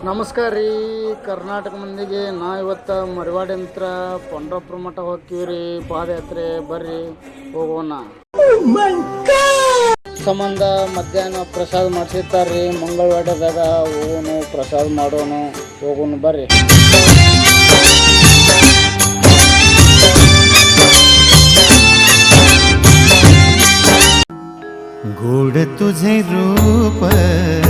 ನಮಸ್ಕಾರ ರೀ ಕರ್ನಾಟಕ ಮಂದಿಗೆ ನಾ ಇವತ್ತು ಮರಿವಾಡಿ ಅಂತ ಪಂಡ್ರಪುರ ಮಠ ಹೋಗ್ತೀವಿ ರೀ ಪಾದಯಾತ್ರೆ ಬರ್ರಿ ಹೋಗೋಣ ಸಂಬಂಧ ಮಧ್ಯಾಹ್ನ ಪ್ರಸಾದ ಮಾಡಿಸಿರ್ತಾರ್ರಿ ಮಂಗಳವಾರದಾಗ ಹೋಗೋನು ಪ್ರಸಾದ ಮಾಡೋನು ಹೋಗೋನು ಬರ್ರಿ गोड तुझे रूप गोड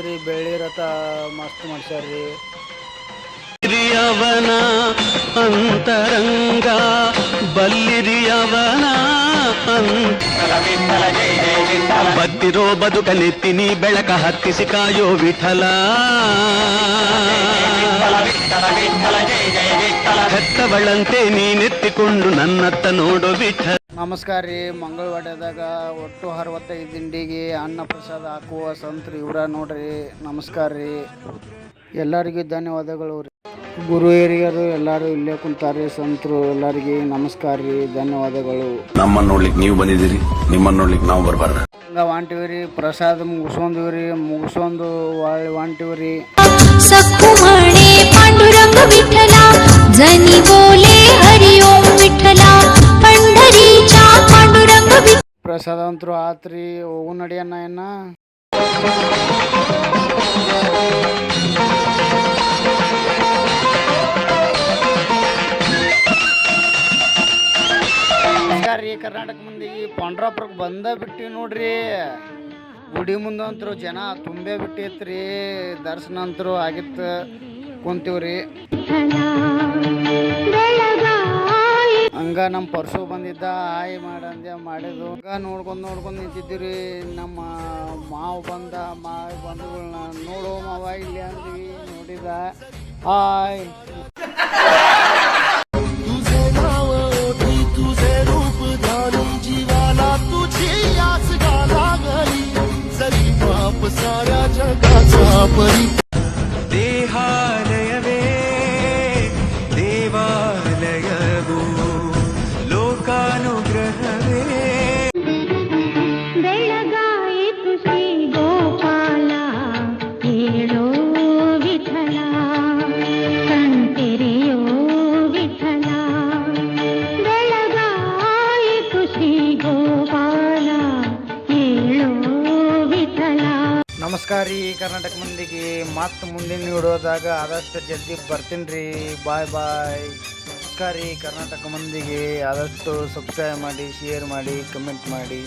ಜ್ಞಾನೇಶ್ವರ ರತ ರೀ ಬೆಳ್ಳಿ ರಥ ಮಸ್ತ್ ಮಾಡ್ಸ್ಯಾರ್ರಿ. ಬಲ್ಲಿರಿಯವನ ಅಂತರಂಗ, ಬಲ್ಲಿರಿಯವನ ಬತ್ತಿರೋ ಬದುಕನೆತ್ತಿನಿ ಬೆಳಕ ಹತ್ತಿಸಿ ಕಾಯೋ ವಿಠಲ. ಹೆತ್ತವಳಂತೆ ನೀನೆತ್ತಿಕೊಂಡು ನನ್ನತ್ತ ನೋಡು ಬಿಟ್ಟ ನಮಸ್ಕಾರ ರೀ ಮಂಗಳವಾಡದಾಗ ಒಟ್ಟು ಅರವತ್ತೈದು ದಿಂಡಿಗೆ ಅನ್ನ ಪ್ರಸಾದ ಹಾಕುವ ಸಂತರು ಇವರ ನೋಡ್ರಿ ನಮಸ್ಕಾರ ರೀ. ಎಲ್ಲರಿಗೂ ಧನ್ಯವಾದಗಳು ರೀ. ಗುರು ಹಿರಿಯರು ಎಲ್ಲರೂ ಇಲ್ಲೇ ಕುಂತಾರೆ ಸಂತರು ಎಲ್ಲರಿಗೆ ನಮಸ್ಕಾರ ರೀ ಧನ್ಯವಾದಗಳು. ನಮ್ಮನ್ನ ನೋಡ್ಲಿಕ್ಕೆ ನೀವು ಬಂದಿದ್ದೀರಿ ನಿಮ್ಮನ್ನ ನೋಡ್ಲಿಕ್ಕೆ ನಾವು ಬರ್ಬಾರ ಹಂಗ ರೀ ಪ್ರಸಾದ ಮುಗಿಸ್ಕೊಂಡಿವಿ ರೀ ಮುಗಿಸ್ಕೊಂಡು ಹೊಳ್ಳಿ पांडुरंग विठ्ठला जनी बोले हरि ओम विठ्ठला पंढरीच्या पांडुरंग विठ्ठला ಪ್ರಸಾದ ಅಂತೂ ಆತ್ರಿ ಹೋಗು ನಡಿಯಣ್ಣ ಏನ ರೀ ಕರ್ನಾಟಕ ಮಂದಿಗೆ ಪಂಡ್ರಾಪುರಕ್ಕೆ ಬಂದ ಬಿಟ್ಟಿವಿ ನೋಡ್ರಿ ಗುಡಿ ಮುಂದಂತರು ಜನ ತುಂಬೇ ಬಿಟ್ಟಿತ್ರಿ ದರ್ಶನ ಅಂತರೂ ಆಗಿತ್ತು ಕುಂತೀವ್ರಿ ಹಂಗ ನಮ್ಮ ಪರ್ಸು ಬಂದಿದ್ದ ಆಯ್ ಮಾಡಂದೆ ಮಾಡಿದ್ವು ಹಂಗ ನೋಡ್ಕೊಂಡ್ ನೋಡ್ಕೊಂಡ್ ನಿಂತಿದ್ದೀವಿ ನಮ್ಮ ಮಾವು ಬಂದ ಮಾವ ಬಂಧುಗಳನ್ನ ನೋಡು ಮಾವ ಇಲ್ಲಿ ಅಂದ್ವಿ ನೋಡಿದ ಆಯ್ तुझे नाव ओठी ಸರ್ಕಾರಿ ಕರ್ನಾಟಕ ಮಂದಿಗೆ ಮತ್ತೆ ಮುಂದಿನ ಇಡೋದಾಗ ಆದಷ್ಟು ಜಲ್ದಿ ಬರ್ತೀನಿ ರೀ ಬಾಯ್ ಬಾಯ್ ಸರ್ಕಾರಿ ಕರ್ನಾಟಕ ಮಂದಿಗೆ ಆದಷ್ಟು ಸಬ್ಸ್ಕ್ರೈಬ್ ಮಾಡಿ ಶೇರ್ ಮಾಡಿ. ಕಮೆಂಟ್ ಮಾಡಿ